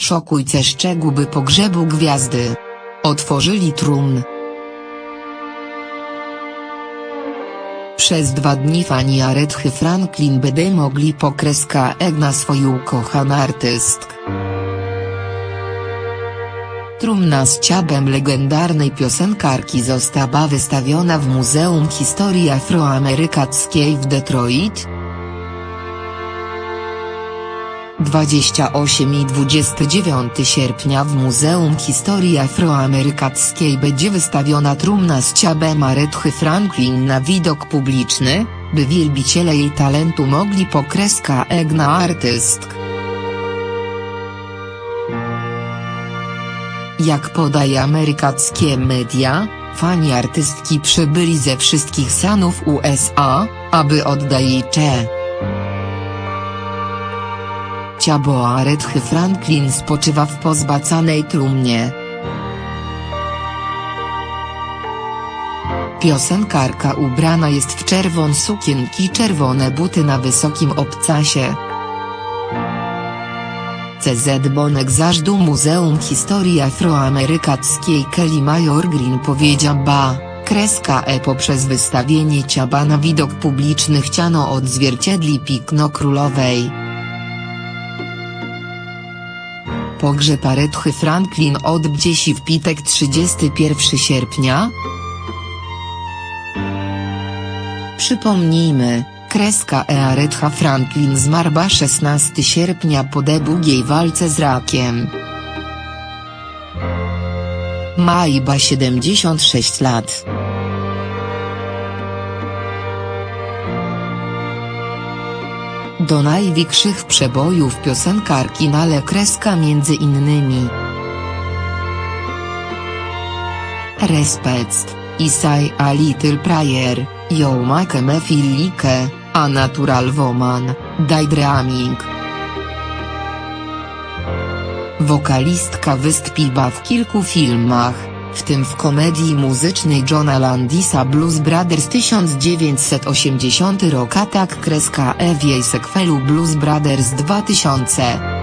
Szokujce szczegóły pogrzebu gwiazdy. Otworzyli trumn. Przez dwa dni fani Arethy Franklin będą mogli pokreska na swoją ukochaną artystkę. Trumna z ciabem legendarnej piosenkarki została wystawiona w Muzeum Historii Afroamerykańskiej w Detroit, 28 i 29 sierpnia w Muzeum Historii Afroamerykańskiej będzie wystawiona trumna z ciabem Arethy Franklin na widok publiczny, by wielbiciele jej talentu mogli pokreska egna artystk. Jak podaje amerykańskie media, fani artystki przybyli ze wszystkich stanów USA, aby oddać jej cze. Ciało Arethy Franklin spoczywa w pozbacanej trumnie. Piosenkarka ubrana jest w czerwon sukienki czerwone buty na wysokim obcasie. CZ Bonek zażdu Muzeum Historii Afroamerykańskiej Kelly Major Green powiedział ba, kreska E poprzez wystawienie ciaba na widok publiczny chciano odzwierciedli pikno królowej. Pogrzeb Arethy Franklin odbędzie się w pitek 31 sierpnia. Przypomnijmy, kreska E Aretha Franklin zmarła 16 sierpnia po długiej walce z rakiem. Ma iba 76 lat. Do największych przebojów piosenkarki nale kreska między innymi Respect, Isai a Little Prayer, Yo Make Me Feel Like, A Natural Woman, Daydreaming. Wokalistka wystąpiła w kilku filmach, w tym w komedii muzycznej Johna Landisa Blues Brothers 1980 rok Atak kreska E jej sekwelu Blues Brothers 2000.